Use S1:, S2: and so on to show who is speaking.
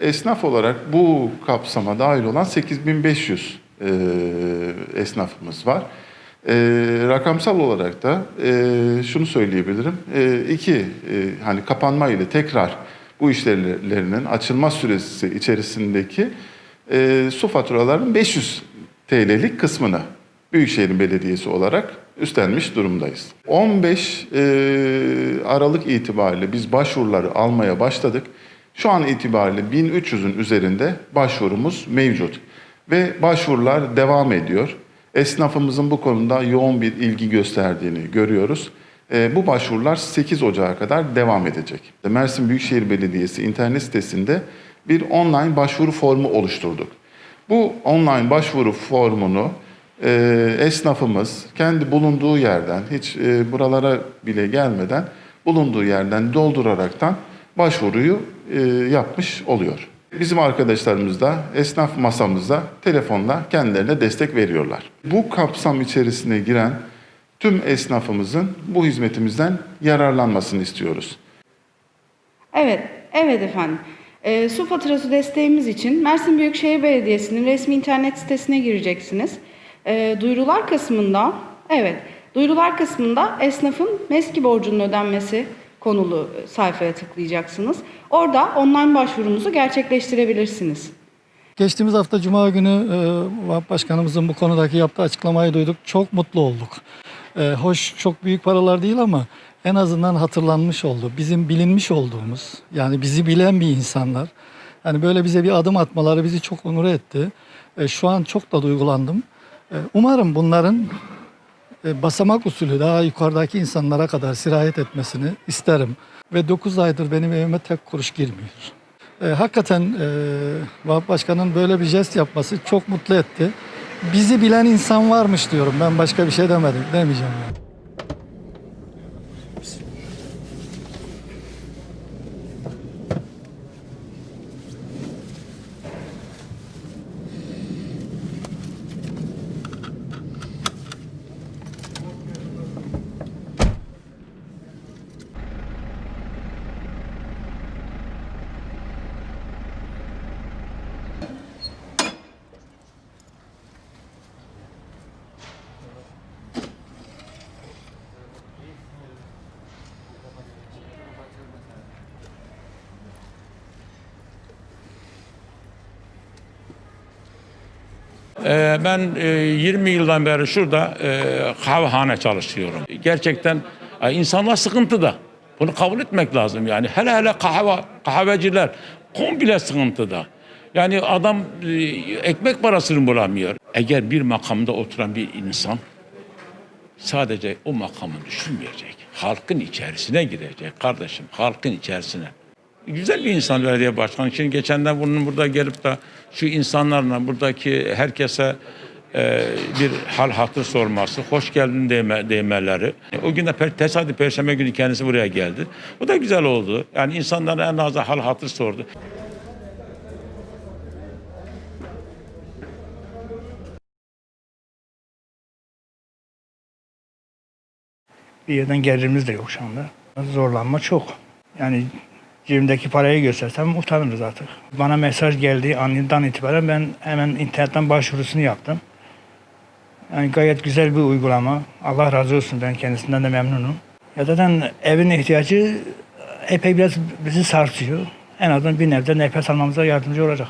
S1: Esnaf olarak bu kapsama dahil olan 8500 e, esnafımız var. E, rakamsal olarak da e, şunu söyleyebilirim. E, iki, e, hani kapanma ile tekrar bu işlerinin açılma süresi içerisindeki e, su faturalarının 500 TL'lik kısmını Büyükşehir Belediyesi olarak üstlenmiş durumdayız. 15 e, Aralık itibariyle biz başvuruları almaya başladık. Şu an itibariyle 1300'ün üzerinde başvurumuz mevcut ve başvurular devam ediyor. Esnafımızın bu konuda yoğun bir ilgi gösterdiğini görüyoruz. E, bu başvurular 8 Ocağı kadar devam edecek. Mersin Büyükşehir Belediyesi internet sitesinde bir online başvuru formu oluşturduk. Bu online başvuru formunu e, esnafımız kendi bulunduğu yerden hiç e, buralara bile gelmeden bulunduğu yerden dolduraraktan başvuruyu e, yapmış oluyor. Bizim arkadaşlarımız da esnaf masamızda telefonla kendilerine destek veriyorlar. Bu kapsam içerisine giren tüm esnafımızın bu hizmetimizden yararlanmasını istiyoruz.
S2: Evet, evet efendim. Ee, su faturası desteğimiz için Mersin Büyükşehir Belediyesi'nin resmi internet sitesine gireceksiniz. Ee, duyurular kısmında, evet, duyurular kısmında esnafın MESKİ borcunun ödenmesi konulu sayfaya tıklayacaksınız. Orada online başvurumuzu gerçekleştirebilirsiniz.
S3: Geçtiğimiz hafta Cuma günü e, Başkanımızın bu konudaki yaptığı açıklamayı duyduk. Çok mutlu olduk. E, hoş çok büyük paralar değil ama en azından hatırlanmış oldu. Bizim bilinmiş olduğumuz yani bizi bilen bir insanlar. Yani böyle bize bir adım atmaları bizi çok onur etti. E, şu an çok da duygulandım. E, umarım bunların basamak usulü daha yukarıdaki insanlara kadar sirayet etmesini isterim. Ve 9 aydır benim evime tek kuruş girmiyor. E, hakikaten e, Başkan'ın böyle bir jest yapması çok mutlu etti. Bizi bilen insan varmış diyorum. Ben başka bir şey demedim, demeyeceğim. Yani.
S4: Ee, Ben e, 20 yıldan beri şurada e, kahvehane çalışıyorum. Gerçekten e, insanlar sıkıntıda. Bunu kabul etmek lazım yani. Hele hele kahve, kahveciler komple sıkıntıda. Yani adam e, ekmek parasını bulamıyor. Eğer bir makamda oturan bir insan sadece o makamı düşünmeyecek. Halkın içerisine girecek kardeşim. Halkın içerisine. Güzel bir insan belediye başkanı. Şimdi geçenden bunun burada gelip de şu insanlarla buradaki herkese e, bir hal hatır sorması, hoş geldin deme, demeleri. O gün de per, tesadüf perşembe günü kendisi buraya geldi. O da güzel oldu. Yani insanlara en azından hal hatır sordu.
S5: Bir yerden gelirimiz de yok şu anda. Zorlanma çok. Yani cebimdeki parayı göstersem utanırız artık. Bana mesaj geldiği anından itibaren ben hemen internetten başvurusunu yaptım. Yani gayet güzel bir uygulama. Allah razı olsun ben kendisinden de memnunum. Ya zaten evin ihtiyacı epey biraz bizi sarsıyor. En azından bir nebze nefes almamıza yardımcı olacak.